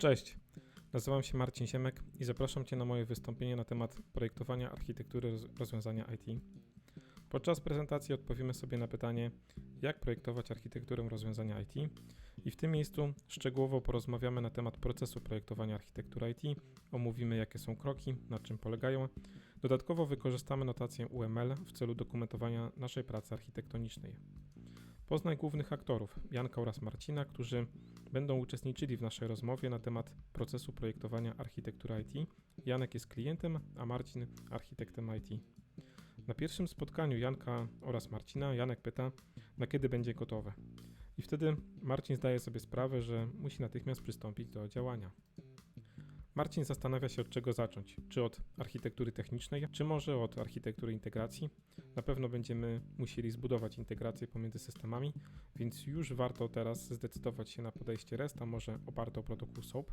Cześć, nazywam się Marcin Siemek i zapraszam Cię na moje wystąpienie na temat projektowania architektury roz- rozwiązania IT. Podczas prezentacji odpowiemy sobie na pytanie, jak projektować architekturę rozwiązania IT i w tym miejscu szczegółowo porozmawiamy na temat procesu projektowania architektury IT, omówimy jakie są kroki, na czym polegają. Dodatkowo wykorzystamy notację UML w celu dokumentowania naszej pracy architektonicznej. Poznaj głównych aktorów, Janka oraz Marcina, którzy będą uczestniczyli w naszej rozmowie na temat procesu projektowania architektury IT. Janek jest klientem, a Marcin architektem IT. Na pierwszym spotkaniu Janka oraz Marcina Janek pyta, na kiedy będzie gotowe. I wtedy Marcin zdaje sobie sprawę, że musi natychmiast przystąpić do działania. Marcin zastanawia się od czego zacząć. Czy od architektury technicznej, czy może od architektury integracji. Na pewno będziemy musieli zbudować integrację pomiędzy systemami, więc już warto teraz zdecydować się na podejście REST, a może oparte o protokół SOAP,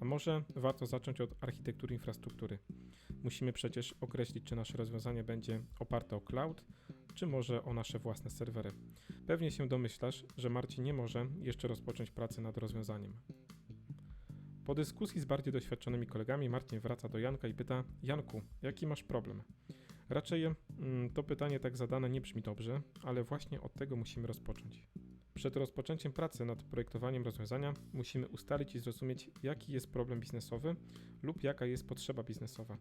a może warto zacząć od architektury infrastruktury. Musimy przecież określić, czy nasze rozwiązanie będzie oparte o cloud, czy może o nasze własne serwery. Pewnie się domyślasz, że Marcin nie może jeszcze rozpocząć pracy nad rozwiązaniem. Po dyskusji z bardziej doświadczonymi kolegami Marcin wraca do Janka i pyta: Janku, jaki masz problem? Raczej mm, to pytanie tak zadane nie brzmi dobrze, ale właśnie od tego musimy rozpocząć. Przed rozpoczęciem pracy nad projektowaniem rozwiązania musimy ustalić i zrozumieć, jaki jest problem biznesowy lub jaka jest potrzeba biznesowa.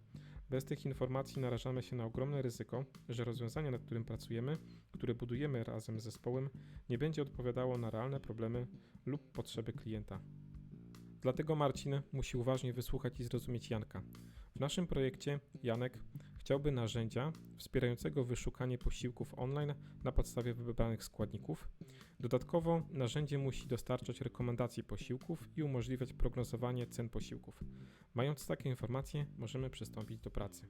Bez tych informacji narażamy się na ogromne ryzyko, że rozwiązanie, nad którym pracujemy, które budujemy razem z zespołem, nie będzie odpowiadało na realne problemy lub potrzeby klienta. Dlatego Marcin musi uważnie wysłuchać i zrozumieć Janka. W naszym projekcie Janek chciałby narzędzia wspierającego wyszukanie posiłków online na podstawie wybranych składników. Dodatkowo narzędzie musi dostarczać rekomendacji posiłków i umożliwiać prognozowanie cen posiłków. Mając takie informacje, możemy przystąpić do pracy.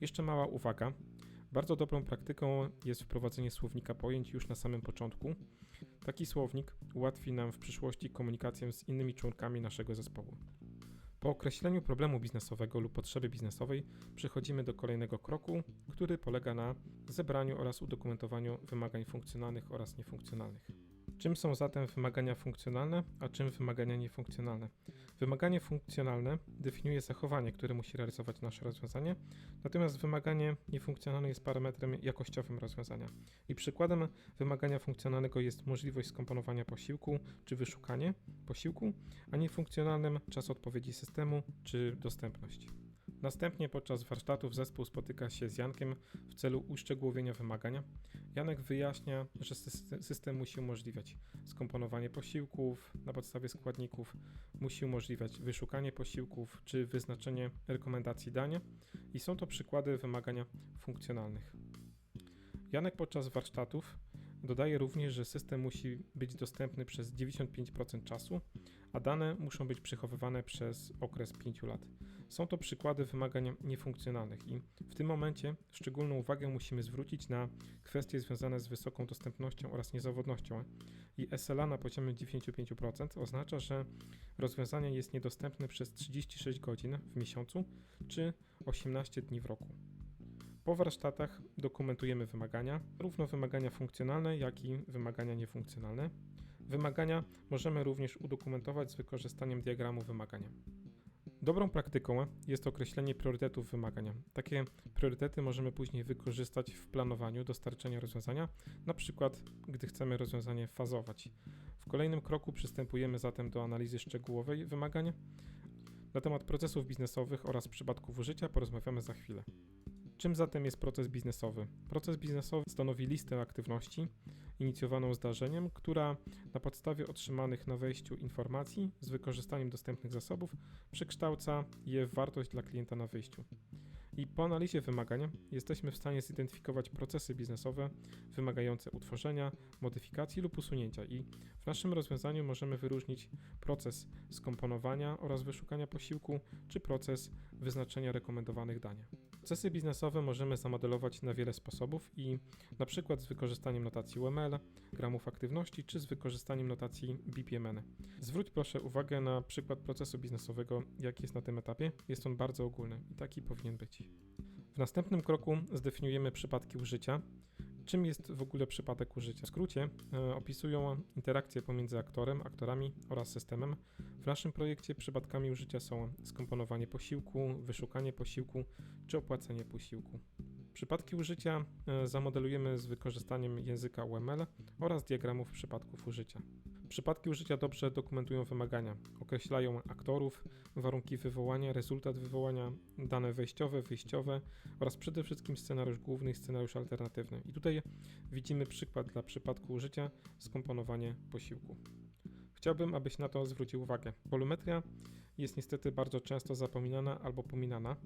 Jeszcze mała uwaga. Bardzo dobrą praktyką jest wprowadzenie słownika pojęć już na samym początku. Taki słownik ułatwi nam w przyszłości komunikację z innymi członkami naszego zespołu. Po określeniu problemu biznesowego lub potrzeby biznesowej przechodzimy do kolejnego kroku, który polega na zebraniu oraz udokumentowaniu wymagań funkcjonalnych oraz niefunkcjonalnych. Czym są zatem wymagania funkcjonalne, a czym wymagania niefunkcjonalne? Wymaganie funkcjonalne definiuje zachowanie, które musi realizować nasze rozwiązanie, natomiast wymaganie niefunkcjonalne jest parametrem jakościowym rozwiązania. I przykładem wymagania funkcjonalnego jest możliwość skomponowania posiłku czy wyszukanie posiłku, a niefunkcjonalnym czas odpowiedzi systemu czy dostępność. Następnie podczas warsztatów zespół spotyka się z Jankiem w celu uszczegółowienia wymagania. Janek wyjaśnia, że syste- system musi umożliwiać skomponowanie posiłków na podstawie składników, musi umożliwiać wyszukanie posiłków czy wyznaczenie rekomendacji dania i są to przykłady wymagania funkcjonalnych. Janek podczas warsztatów dodaje również, że system musi być dostępny przez 95% czasu, a dane muszą być przechowywane przez okres 5 lat. Są to przykłady wymagań niefunkcjonalnych i w tym momencie szczególną uwagę musimy zwrócić na kwestie związane z wysoką dostępnością oraz niezawodnością. I SLA na poziomie 95% oznacza, że rozwiązanie jest niedostępne przez 36 godzin w miesiącu czy 18 dni w roku. Po warsztatach dokumentujemy wymagania, równo wymagania funkcjonalne, jak i wymagania niefunkcjonalne. Wymagania możemy również udokumentować z wykorzystaniem diagramu wymagania. Dobrą praktyką jest określenie priorytetów wymagania. Takie priorytety możemy później wykorzystać w planowaniu dostarczenia rozwiązania, na przykład gdy chcemy rozwiązanie fazować. W kolejnym kroku przystępujemy zatem do analizy szczegółowej wymagań. Na temat procesów biznesowych oraz przypadków użycia porozmawiamy za chwilę. Czym zatem jest proces biznesowy? Proces biznesowy stanowi listę aktywności inicjowaną zdarzeniem, która na podstawie otrzymanych na wejściu informacji z wykorzystaniem dostępnych zasobów przekształca je w wartość dla klienta na wyjściu. I po analizie wymagań jesteśmy w stanie zidentyfikować procesy biznesowe wymagające utworzenia, modyfikacji lub usunięcia. I w naszym rozwiązaniu możemy wyróżnić proces skomponowania oraz wyszukania posiłku, czy proces wyznaczenia rekomendowanych dania. Procesy biznesowe możemy zamodelować na wiele sposobów i na przykład z wykorzystaniem notacji UML, gramów aktywności czy z wykorzystaniem notacji BPMN. Zwróć proszę uwagę na przykład procesu biznesowego, jaki jest na tym etapie. Jest on bardzo ogólny i taki powinien być. W następnym kroku zdefiniujemy przypadki użycia, Czym jest w ogóle przypadek użycia? W skrócie e, opisują interakcje pomiędzy aktorem, aktorami oraz systemem. W naszym projekcie przypadkami użycia są skomponowanie posiłku, wyszukanie posiłku czy opłacenie posiłku. Przypadki użycia e, zamodelujemy z wykorzystaniem języka UML oraz diagramów przypadków użycia. Przypadki użycia dobrze dokumentują wymagania, określają aktorów, warunki wywołania, rezultat wywołania, dane wejściowe, wyjściowe oraz przede wszystkim scenariusz główny i scenariusz alternatywny. I tutaj widzimy przykład dla przypadku użycia skomponowanie posiłku. Chciałbym, abyś na to zwrócił uwagę. Wolumetria jest niestety bardzo często zapominana albo pominana.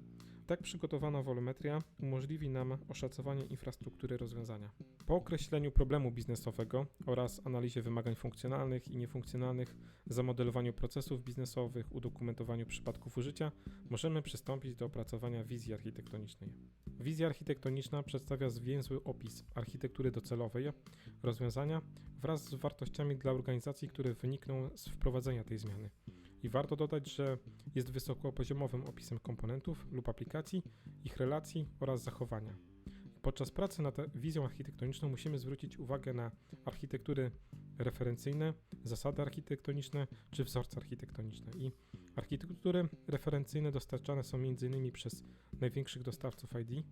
Tak przygotowana wolumetria umożliwi nam oszacowanie infrastruktury rozwiązania. Po określeniu problemu biznesowego oraz analizie wymagań funkcjonalnych i niefunkcjonalnych, zamodelowaniu procesów biznesowych, udokumentowaniu przypadków użycia, możemy przystąpić do opracowania wizji architektonicznej. Wizja architektoniczna przedstawia zwięzły opis architektury docelowej rozwiązania wraz z wartościami dla organizacji, które wynikną z wprowadzenia tej zmiany. I warto dodać, że jest wysokopoziomowym opisem komponentów lub aplikacji, ich relacji oraz zachowania. Podczas pracy nad wizją architektoniczną musimy zwrócić uwagę na architektury referencyjne, zasady architektoniczne czy wzorce architektoniczne. I architektury referencyjne dostarczane są m.in. przez największych dostawców ID,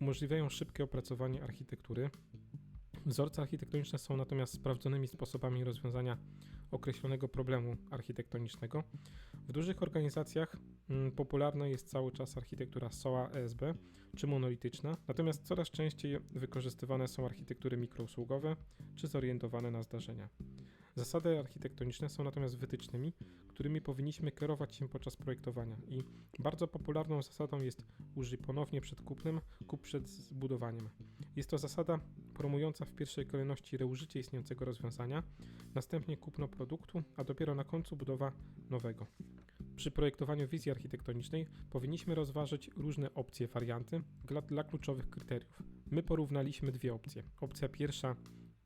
umożliwiają szybkie opracowanie architektury. Wzorce architektoniczne są natomiast sprawdzonymi sposobami rozwiązania określonego problemu architektonicznego. W dużych organizacjach mm, popularna jest cały czas architektura SOA ESB czy monolityczna, natomiast coraz częściej wykorzystywane są architektury mikrousługowe czy zorientowane na zdarzenia. Zasady architektoniczne są natomiast wytycznymi, którymi powinniśmy kierować się podczas projektowania i bardzo popularną zasadą jest użyj ponownie przed kupnem, kup przed zbudowaniem. Jest to zasada promująca w pierwszej kolejności reużycie istniejącego rozwiązania, następnie kupno produktu, a dopiero na końcu budowa nowego. Przy projektowaniu wizji architektonicznej powinniśmy rozważyć różne opcje, warianty dla, dla kluczowych kryteriów. My porównaliśmy dwie opcje. Opcja pierwsza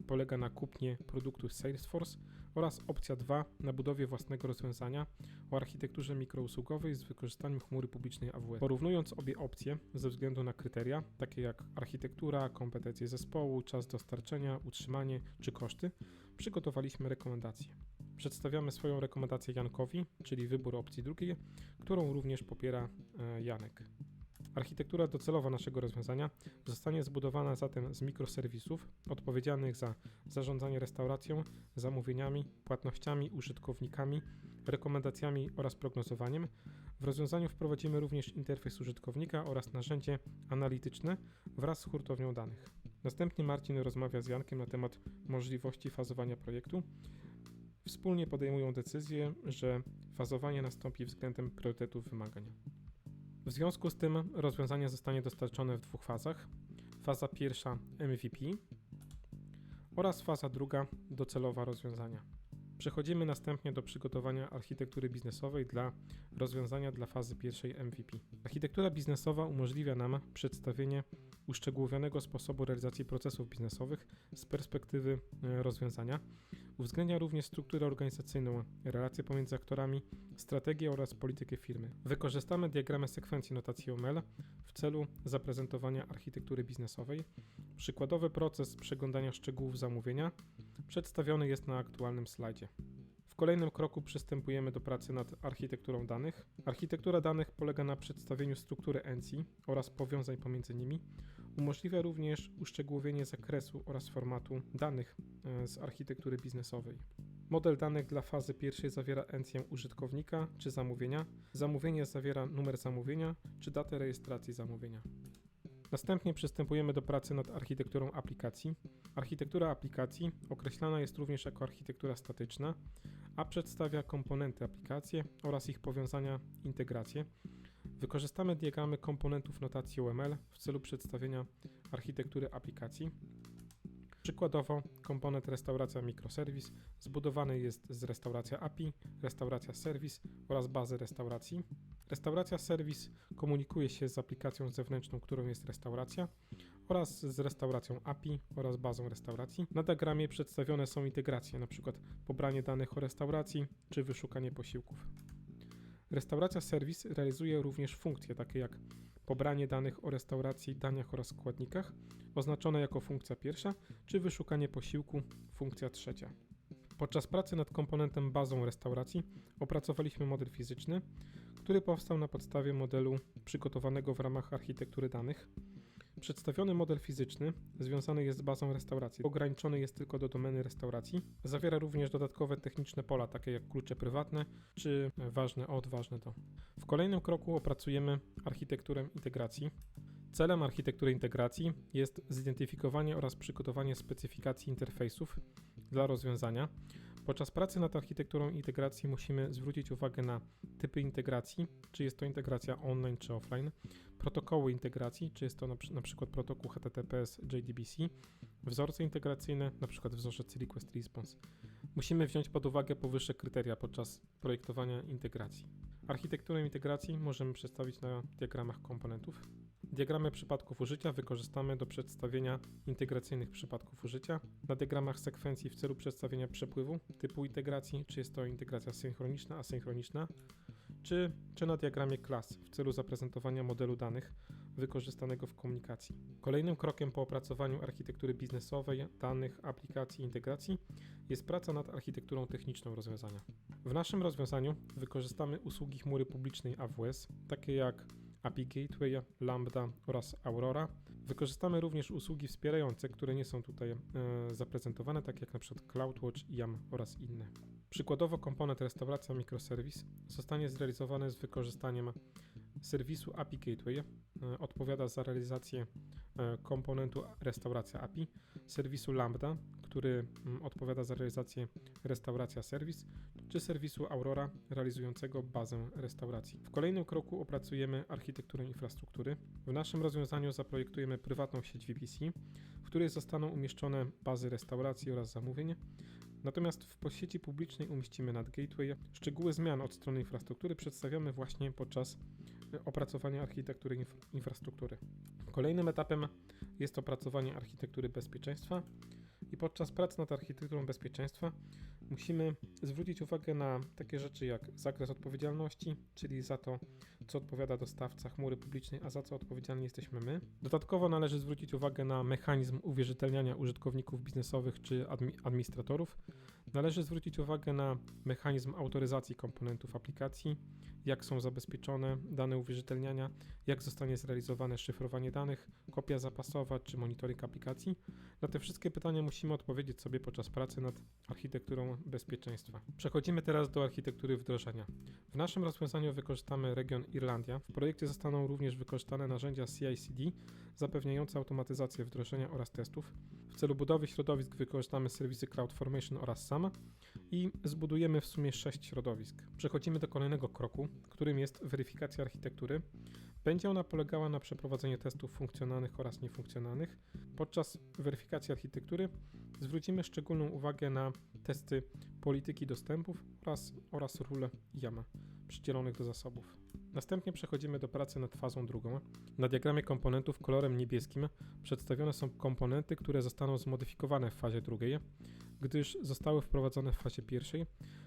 polega na kupnie produktu Salesforce oraz opcja 2 na budowie własnego rozwiązania o architekturze mikrousługowej z wykorzystaniem chmury publicznej AWS. Porównując obie opcje ze względu na kryteria, takie jak architektura, kompetencje zespołu, czas dostarczenia, utrzymanie czy koszty, przygotowaliśmy rekomendacje. Przedstawiamy swoją rekomendację Jankowi, czyli wybór opcji drugiej, którą również popiera e, Janek. Architektura docelowa naszego rozwiązania zostanie zbudowana zatem z mikroserwisów odpowiedzialnych za zarządzanie restauracją, zamówieniami, płatnościami, użytkownikami, rekomendacjami oraz prognozowaniem. W rozwiązaniu wprowadzimy również interfejs użytkownika oraz narzędzie analityczne wraz z hurtownią danych. Następnie Marcin rozmawia z Jankiem na temat możliwości fazowania projektu. Wspólnie podejmują decyzję, że fazowanie nastąpi względem priorytetów wymagań. W związku z tym rozwiązanie zostanie dostarczone w dwóch fazach. Faza pierwsza MVP oraz faza druga docelowa rozwiązania. Przechodzimy następnie do przygotowania architektury biznesowej dla rozwiązania dla fazy pierwszej MVP. Architektura biznesowa umożliwia nam przedstawienie uszczegółowionego sposobu realizacji procesów biznesowych z perspektywy e, rozwiązania. Uwzględnia również strukturę organizacyjną, relacje pomiędzy aktorami, strategię oraz politykę firmy. Wykorzystamy diagramę sekwencji notacji UML w celu zaprezentowania architektury biznesowej. Przykładowy proces przeglądania szczegółów zamówienia przedstawiony jest na aktualnym slajdzie. W kolejnym kroku przystępujemy do pracy nad architekturą danych. Architektura danych polega na przedstawieniu struktury ENCI oraz powiązań pomiędzy nimi. Umożliwia również uszczegółowienie zakresu oraz formatu danych e, z architektury biznesowej. Model danych dla fazy pierwszej zawiera encję użytkownika czy zamówienia. Zamówienie zawiera numer zamówienia czy datę rejestracji zamówienia. Następnie przystępujemy do pracy nad architekturą aplikacji. Architektura aplikacji określana jest również jako architektura statyczna, a przedstawia komponenty aplikacji oraz ich powiązania integracje. Wykorzystamy diagramy komponentów notacji UML w celu przedstawienia architektury aplikacji. Przykładowo, komponent restauracja microservice zbudowany jest z restauracja API, restauracja serwis oraz bazy restauracji. Restauracja serwis komunikuje się z aplikacją zewnętrzną, którą jest restauracja oraz z restauracją API oraz bazą restauracji. Na diagramie przedstawione są integracje, np. pobranie danych o restauracji czy wyszukanie posiłków. Restauracja serwis realizuje również funkcje takie jak pobranie danych o restauracji, daniach oraz składnikach oznaczone jako funkcja pierwsza, czy wyszukanie posiłku, funkcja trzecia. Podczas pracy nad komponentem bazą restauracji opracowaliśmy model fizyczny, który powstał na podstawie modelu przygotowanego w ramach architektury danych. Przedstawiony model fizyczny związany jest z bazą restauracji. Ograniczony jest tylko do domeny restauracji. Zawiera również dodatkowe techniczne pola, takie jak klucze prywatne czy ważne od, ważne do. W kolejnym kroku opracujemy architekturę integracji. Celem architektury integracji jest zidentyfikowanie oraz przygotowanie specyfikacji interfejsów dla rozwiązania. Podczas pracy nad architekturą integracji musimy zwrócić uwagę na typy integracji, czy jest to integracja online czy offline, protokoły integracji, czy jest to na, przy- na przykład protokół HTTPS JDBC, wzorce integracyjne, na przykład wzorzec Request Response. Musimy wziąć pod uwagę powyższe kryteria podczas projektowania integracji. Architekturę integracji możemy przedstawić na diagramach komponentów. Diagramy przypadków użycia wykorzystamy do przedstawienia integracyjnych przypadków użycia. Na diagramach sekwencji w celu przedstawienia przepływu typu integracji, czy jest to integracja synchroniczna, asynchroniczna, czy, czy na diagramie klas w celu zaprezentowania modelu danych wykorzystanego w komunikacji. Kolejnym krokiem po opracowaniu architektury biznesowej, danych, aplikacji integracji jest praca nad architekturą techniczną rozwiązania. W naszym rozwiązaniu wykorzystamy usługi chmury publicznej AWS, takie jak API Gateway, Lambda oraz Aurora. Wykorzystamy również usługi wspierające, które nie są tutaj e, zaprezentowane, takie jak np. CloudWatch, YAM oraz inne. Przykładowo komponent restauracja microservice zostanie zrealizowany z wykorzystaniem serwisu API Gateway. E, odpowiada za realizację e, komponentu restauracja API, serwisu Lambda, który mm, odpowiada za realizację restauracja serwis, czy serwisu Aurora realizującego bazę restauracji. W kolejnym kroku opracujemy architekturę infrastruktury. W naszym rozwiązaniu zaprojektujemy prywatną sieć VPC, w której zostaną umieszczone bazy restauracji oraz zamówień. Natomiast w sieci publicznej umieścimy nad gateway. Szczegóły zmian od strony infrastruktury przedstawiamy właśnie podczas e, opracowania architektury inf- infrastruktury. Kolejnym etapem jest opracowanie architektury bezpieczeństwa i podczas prac nad architekturą bezpieczeństwa musimy zwrócić uwagę na takie rzeczy jak zakres odpowiedzialności, czyli za to, co odpowiada dostawca chmury publicznej, a za co odpowiedzialni jesteśmy my. Dodatkowo należy zwrócić uwagę na mechanizm uwierzytelniania użytkowników biznesowych czy admi- administratorów. Należy zwrócić uwagę na mechanizm autoryzacji komponentów aplikacji, jak są zabezpieczone dane uwierzytelniania, jak zostanie zrealizowane szyfrowanie danych, kopia zapasowa czy monitoring aplikacji. Na te wszystkie pytania musimy odpowiedzieć sobie podczas pracy nad architekturą bezpieczeństwa. Przechodzimy teraz do architektury wdrożenia. W naszym rozwiązaniu wykorzystamy region Irlandia. W projekcie zostaną również wykorzystane narzędzia CI/CD zapewniające automatyzację wdrożenia oraz testów. Celu budowy środowisk wykorzystamy serwisy CloudFormation oraz SAM i zbudujemy w sumie 6 środowisk. Przechodzimy do kolejnego kroku, którym jest weryfikacja architektury. Będzie ona polegała na przeprowadzeniu testów funkcjonalnych oraz niefunkcjonalnych. Podczas weryfikacji architektury zwrócimy szczególną uwagę na testy polityki dostępów oraz, oraz ról YAMA przydzielonych do zasobów. Następnie przechodzimy do pracy nad fazą drugą. Na diagramie komponentów kolorem niebieskim przedstawione są komponenty, które zostaną zmodyfikowane w fazie drugiej, gdyż zostały wprowadzone w fazie pierwszej.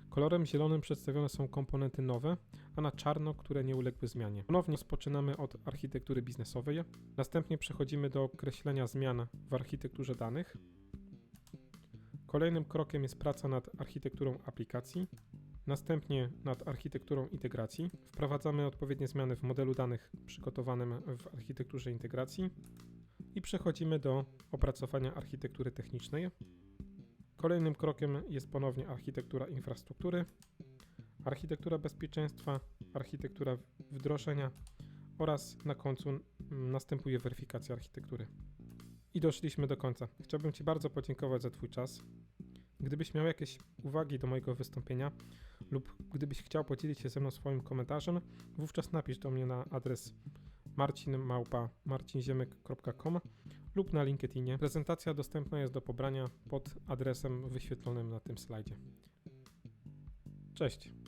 Kolorem zielonym przedstawione są komponenty nowe, a na czarno, które nie uległy zmianie. Ponownie rozpoczynamy od architektury biznesowej. Następnie przechodzimy do określenia zmian w architekturze danych. Kolejnym krokiem jest praca nad architekturą aplikacji. Następnie nad architekturą integracji. Wprowadzamy odpowiednie zmiany w modelu danych przygotowanym w architekturze integracji i przechodzimy do opracowania architektury technicznej. Kolejnym krokiem jest ponownie architektura infrastruktury, architektura bezpieczeństwa, architektura wdrożenia oraz na końcu następuje weryfikacja architektury. I doszliśmy do końca. Chciałbym Ci bardzo podziękować za Twój czas. Gdybyś miał jakieś uwagi do mojego wystąpienia lub gdybyś chciał podzielić się ze mną swoim komentarzem, wówczas napisz do mnie na adres marcinmałpa.marcinziemek.com lub na LinkedInie. Prezentacja dostępna jest do pobrania pod adresem wyświetlonym na tym slajdzie. Cześć!